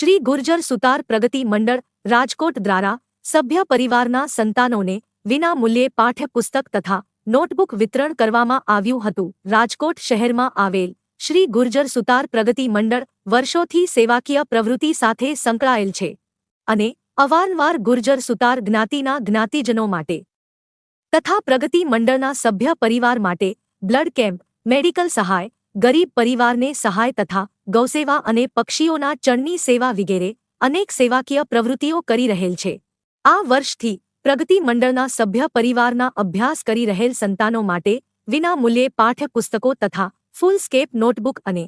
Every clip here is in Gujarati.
શ્રી ગુર્જર સુતાર પ્રગતિ મંડળ, રાજકોટ દ્વારા સભ્ય પરિવારના સંતાનોને વિના મૂલ્યે પાઠ્યપુસ્તક તથા નોટબુક વિતરણ કરવામાં આવ્યું હતું. રાજકોટ શહેરમાં આવેલ શ્રી ગુર્જર સુતાર પ્રગતિ મંડળ વર્ષોથી સેવાકીય પ્રવૃત્તિ સાથે સંકળાયેલ છે અને અવારનવાર ગુર્જર સુતાર જ્ઞાતિના જ્ઞાતિજનો માટે તથા પ્રગતિ મંડળના સભ્ય પરિવાર માટે બ્લડ કેમ્પ, મેડિકલ સહાય, ગરીબ પરિવારને સહાય તથા ગૌસેવા અને પક્ષીઓના ચણની સેવા વગેરે અનેક સેવાકીય પ્રવૃત્તિઓ કરી રહેલ છે. આ વર્ષથી પ્રગતિ મંડળના સભ્ય પરિવારના અભ્યાસ કરી રહેલ સંતાનો માટે વિના મૂલ્યે પાઠ્યપુસ્તકો તથા ફૂલ સ્કેપ નોટબુક અને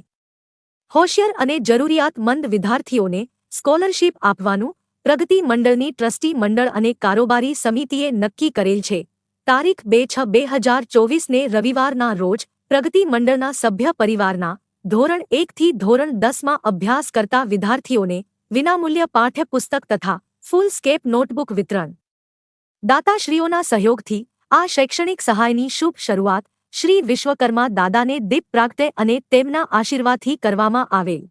હોશિયાર અને જરૂરિયાતમંદ વિદ્યાર્થીઓને સ્કોલરશીપ આપવાનું પ્રગતિ મંડળની ટ્રસ્ટી મંડળ અને કારોબારી સમિતિએ નક્કી કરેલ છે. તારીખ બે છ બે હજાર ચોવીસને રવિવારના રોજ પ્રગતિ મંડળના સભ્ય પરિવારના ધોરણ એકથી ધોરણ દસમાં અભ્યાસ કરતા વિદ્યાર્થીઓને વિનામૂલ્ય પાઠ્યપુસ્તક તથા ફૂલ સ્કેપ નોટબુક વિતરણ. દાતાશ્રીઓના સહયોગથી આ શૈક્ષણિક સહાયની શુભ શરૂઆત શ્રી વિશ્વકર્મા દાદાને દીપ પ્રાગટે અને તેમના આશીર્વાદથી કરવામાં આવેલ.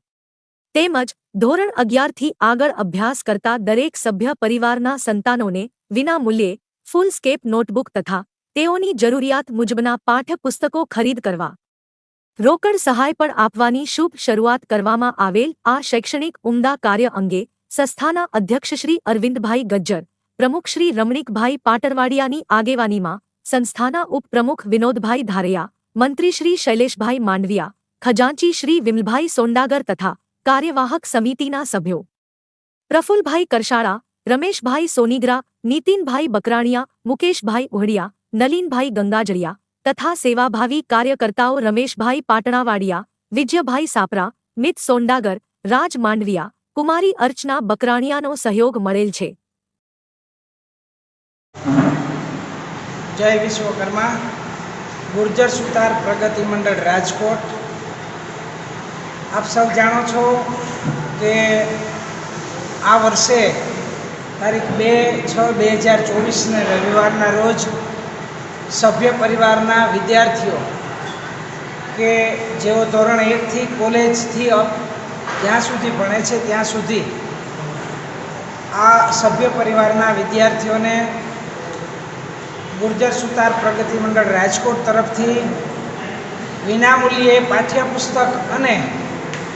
તેમજ ધોરણ અગિયારથી આગળ અભ્યાસ કરતા દરેક સભ્ય પરિવારના સંતાનોને વિનામૂલ્યે ફૂલ સ્કેપ નોટબુક તથા તેઓની જરૂરિયાત મુજબના પાઠ્યપુસ્તકો ખરીદ કરવા રોકડ સહાય પણ આપવાની શુભ શરૂઆત કરવામાં આવેલ આ શૈક્ષણિક ઉમદા કાર્ય અંગે સંસ્થાના અધ્યક્ષ શ્રી અરવિંદભાઈ ગજ્જર, પ્રમુખ શ્રી રમણીકભાઈ પાટરવાડિયાની આગેવાનીમાં સંસ્થાના ઉપપ્રમુખ વિનોદભાઈ ધારૈયા, મંત્રી શ્રી શૈલેષભાઈ માંડવિયા ખજાંચી શ્રી વિમલભાઈ સોંડાગર તથા કાર્યવાહક સમિતિના સભ્યો. પ્રફુલભાઈ કરશાળા, રમેશભાઈ સોનીગ્રા, નીતિનભાઈ બકરાણિયા, મુકેશભાઈ ઉહડિયા નલીનભાઈ ગંગાજળિયા તથા સેવાભાવી કાર્યકર્તાઓ રમેશભાઈ પાટણાવાડિયા, વિજયભાઈ સાપરા, મિત સોંડાગર, રાજ માંડવિયા, કુમારી અર્ચના બકરાણિયાનો સહયોગ મળેલ છે. જય વિશ્વકર્મા, ગુર્જર સુતાર પ્રગતિ મંડળ રાજકોટ. આપ સૌ જાણો છો કે આ વર્ષે તારીખ બે છ બે હજાર ચોવીસને રવિવારના રોજ સભ્ય પરિવારના વિદ્યાર્થીઓ કે જેઓ ધોરણ એકથી કોલેજથી અપ જ્યાં સુધી ભણે છે, ત્યાં સુધી આ સભ્ય પરિવારના વિદ્યાર્થીઓને ગુર્જર સુતાર પ્રગતિ મંડળ રાજકોટ તરફથી વિનામૂલ્યે પાઠ્યપુસ્તક અને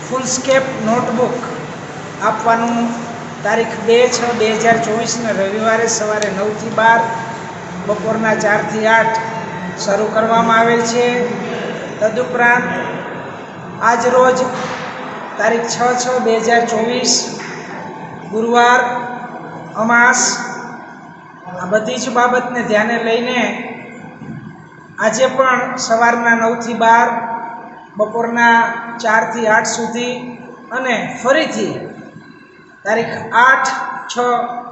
ફૂલસ્કેપ નોટબુક આપવાનું તારીખ બે છ બે હજાર ચોવીસને રવિવારે સવારે નવથી બાર બપોરના ચારથી આઠ શરૂ કરવામાં આવેલ છે. તદુપરાંત આજ રોજ તારીખ છ છ બે હજાર ચોવીસ ગુરુવાર અમાસ આ બધી જ બાબતને ધ્યાને લઈને આજે પણ સવારના નવથી બાર, બપોરના ચારથી આઠ સુધી અને ફરીથી તારીખ આઠ છ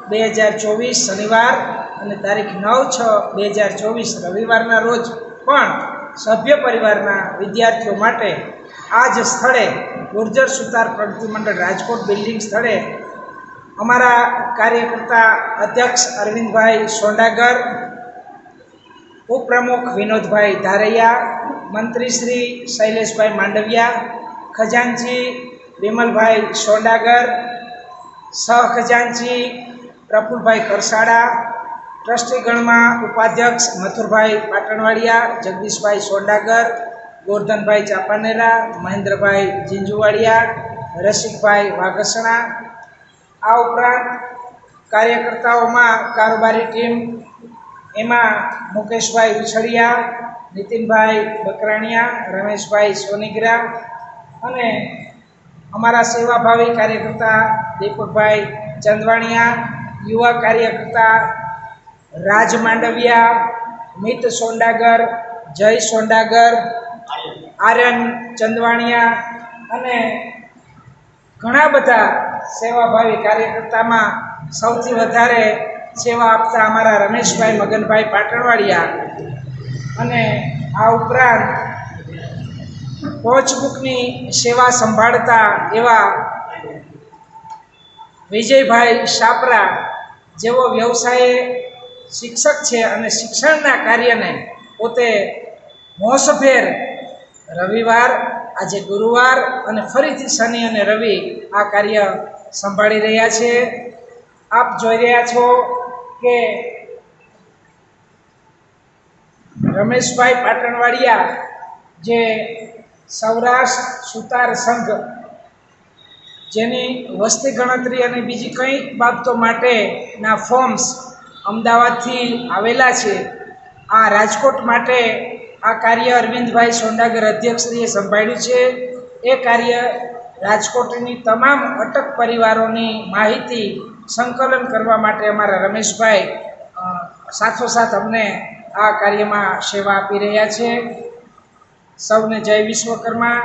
બે હજાર ચોવીસ શનિવાર અને તારીખ નવ છ બે હજાર ચોવીસ રવિવારના રોજ પણ સભ્ય પરિવારના વિદ્યાર્થીઓ માટે આ જ સ્થળે ગુર્જર સુતાર પ્રગતિ મંડળ રાજકોટ બિલ્ડિંગ સ્થળે અમારા કાર્યકર્તા અધ્યક્ષ અરવિંદભાઈ સોંડાગર, ઉપપ્રમુખ વિનોદભાઈ ધારૈયા, મંત્રી શ્રી શૈલેષભાઈ માંડવિયા, ખજાનચી વિમલભાઈ સોંડાગર સહખજાનચી પ્રફુલભાઈ કરસાડા ટ્રસ્ટીગણમાં ઉપાધ્યક્ષ મથુરભાઈ પાટણવાડિયા, જગદીશભાઈ સોંડાગર, ગોરધનભાઈ ચાપાનેરા, મહેન્દ્રભાઈ ઝીંઝુવાડિયા રસિકભાઈ વાઘસણા. આ ઉપરાંત કાર્યકર્તાઓમાં કારોબારી ટીમ એમાં મુકેશભાઈ ઉછળિયા, નીતિનભાઈ બકરાણિયા, રમેશભાઈ સોનીગરા અને અમારા સેવાભાવી કાર્યકર્તા દીપકભાઈ ચંદવાણિયા, યુવા કાર્યકર્તા રાજ માંડવિયા મિત સોંડાગર, જય સોંડાગર, આર્યન ચંદવાણિયા અને ઘણા બધા સેવાભાવી કાર્યકર્તામાં સૌથી વધારે સેવા આપતા અમારા રમેશભાઈ, મગનભાઈ પાટણવાડિયા. અને આ ઉપરાંત કોચબુકની સેવા સંભાળતા એવા વિજયભાઈ શાપરા જેવો વ્યવસાયે શિક્ષક છે અને શિક્ષણના કાર્યને પોતે મોસભેર રવિવાર, આજે ગુરુવાર અને ફરીથી શનિ અને રવિ આ કાર્ય સંભાળી રહ્યા છે. આપ જોઈ રહ્યા છો કે રમેશભાઈ પાટણવાડિયા જે સૌરાષ્ટ્ર સુતાર સંઘ જેની વસ્તી ગણતરી અને બીજી કંઈક બાબતો માટેના ફોર્મ્સ અમદાવાદથી આવેલા છે. આ રાજકોટ માટે આ કાર્ય અરવિંદભાઈ સોંડાગર અધ્યક્ષશ્રીએ સંભાળ્યું છે. એ કાર્ય રાજકોટની તમામ અટક પરિવારોની માહિતી સંકલન કરવા માટે અમારા રમેશભાઈ સાથોસાથ અમને આ કાર્યમાં સેવા આપી રહ્યા છે. સૌને જય વિશ્વકર્મા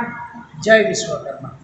જય વિશ્વકર્મા.